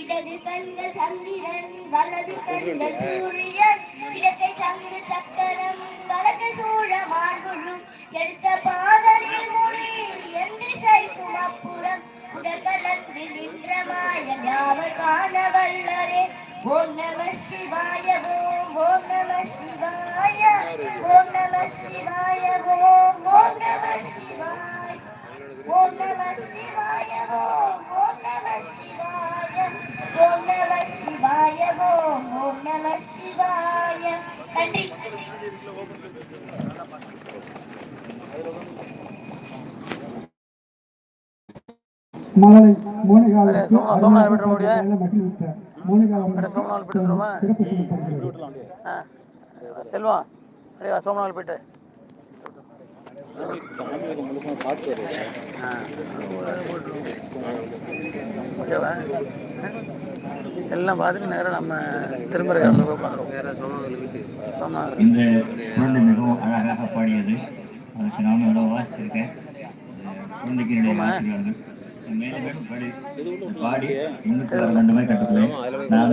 இடது கண்கள் சந்திரன் வலது கண்கள் சூரியன் இடக்கை சங்கு சக்கரம் வலது சூழ மார்புழு. எடுத்த பாதலில் மொழி எந்தி சைக்கும் அப்புறம் உடகலந்து நின்ற மாயம் யாவர் காண வல்லரே? ஓம் நம சிவாய ஓம் ஓம் நம சிவாய ஓம் நம சிவாய ஓம் ஓம் நம சிவாய. ஓம் நம சிவாய ஓம் ஓம் நம சிவாய. ஓம் நம சிவாய ஓம் ஓம் நம சிவாய நன்றி மலரை மோனிகாவிற்கு சோமனா- சோமனா விட்டுற முடியா? மகிழ்வித்த மோனிகா அப்படியே சோமனாவில் போயிட்டு செல்வம் அப்படியே சோமநாள். ஓகேவா எல்லாம் பார்த்துட்டு நேரம் நம்ம திருமறை போய் சோமநாதர். இந்த குழந்தை மிகவும் அழகாக பாடியது. அதுக்கு நானும் எவ்வளோ வாசிச்சிருக்கேன். அது குழந்தைக்கு என்னுடைய ஆசீர்வாதங்கள். மேலும் மேலும் பாடி பாடி இன்னும் ரெண்டு மாதிரி நான்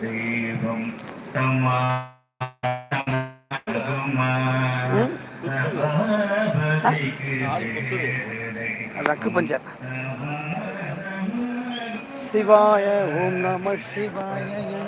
தெய்வம் சமாதமா சபாபதிக்கு பஞ்சர் சிவாய ஓம் நம சிவாய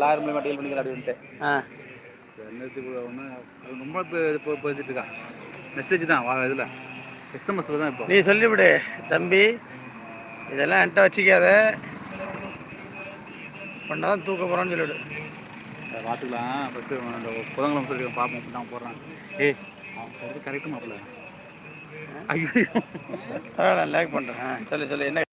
லாயர் மூலியமா டீல் பண்ணிக்கலாம் அப்படின்ட்டு ரொம்ப பேசிட்டு இருக்கான் மெசேஜ் தான் இதில் எஸ்எம்எஸ் தான் இப்போ நீ சொல்லிவிடு தம்பி. இதெல்லாம் என்கிட்ட வச்சுக்காத. பண்ணாதான் தூக்க போகிறான்னு சொல்லிவிடு. பார்த்துக்கலாம் ஃபஸ்ட்டு புதன்கிழமை சொல்லியிருக்கேன். பார்ப்போம் நான் போடுறேன். ஏய் அவன் சொல்கிறது கரெக்டு மாப்பிள்ள. ஐயோ பரவாயில்ல லேக் பண்ணுறேன் சொல்லு சொல்லு என்ன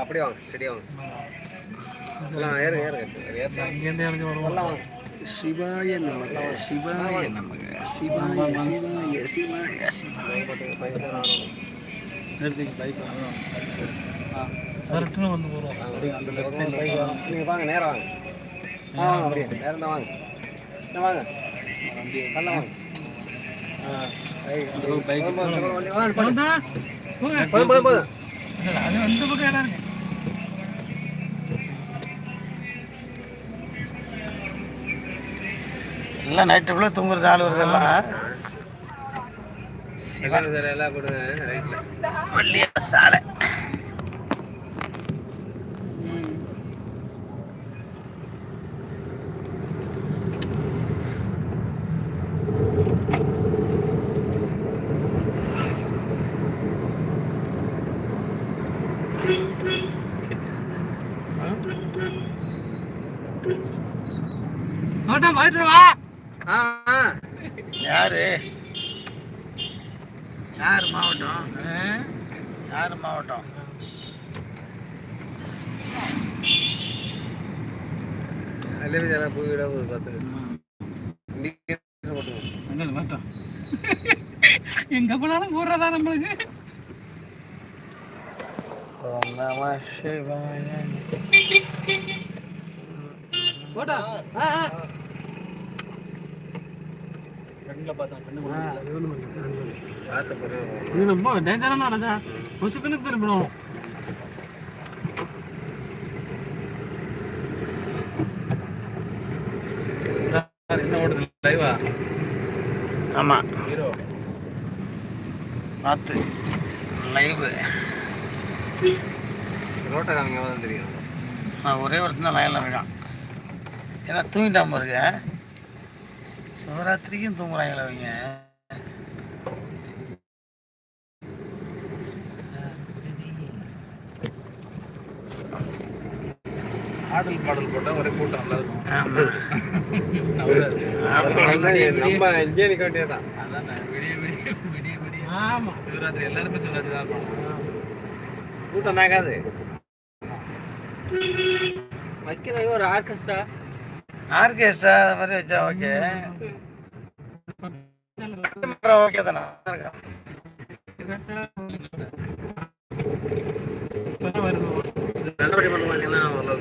அப்படியே வாங்க ஸ்டெடியாக வாங்க. ஏறுங்க ஏறுங்க இங்கேருந்து இறங்கி வருவோம். சிவாய நமக சிவாய நமக சிவாய சிவாய சிவாய சிவாய. வந்து போகிறோம் நீங்கள் வாங்க. நேரம் வாங்க ஆ வாங்க அப்படியே நேரம் தான் வாங்க. என்ன வாங்க. வாங்க. ஆ போதும், போதும், போதும், அது அந்த பக்கம் இடம் இருக்கு எல்லாம் நைட்டு ஃபுல்லாக தூங்குறது ஆள் வருது எல்லாம் சிவன் எல்லாம் கொடுங்க ரைட்டில் வள்ளிய சாலை ஆ ஆ யாரு? யார் மாவட்டம்? யார் மாவட்டம்? அல்லது எல்லாம் போய் விட ஒரு பத்து எங்க போனாலும் போடுறதா நம்மளுக்கு? ஓம் நம சிவாய பார்த்து போகிறேன் இது ரொம்ப டேஞ்சரான நடந்தா கொசுக்குன்னு திரும்பணும் சார் என்ன ஓடுது லைவா ஆமாம் ஹீரோ பார்த்து. லைவு. ரோட்டை காமிங்க தான் தெரியும். நான் ஒரே ஒருத்தன் தான் லைனில் இருக்கான். ஏன்னா தூங்கிட்டாம இருக்க சிவராத்திரிக்கும் தூங்குறாங்களே அவங்க. ஆடல் பாடல் போட்டால் ஒரே கூட்டம் நல்லா இருக்கும். நம்ம இங்கே நிற்க அதான். விடிய விடிய விடிய விடிய. ஆமாம் சிவராத்திரி எல்லாருமே சிவராத்திரி தான் கூட்டம் தாங்காது வைக்கிறது ஒரு ஆர்கெஸ்ட்ரா? ஆர்கெஸ்ட்ரா அந்த மாதிரி வச்சா ஓகே. ஓகே தானே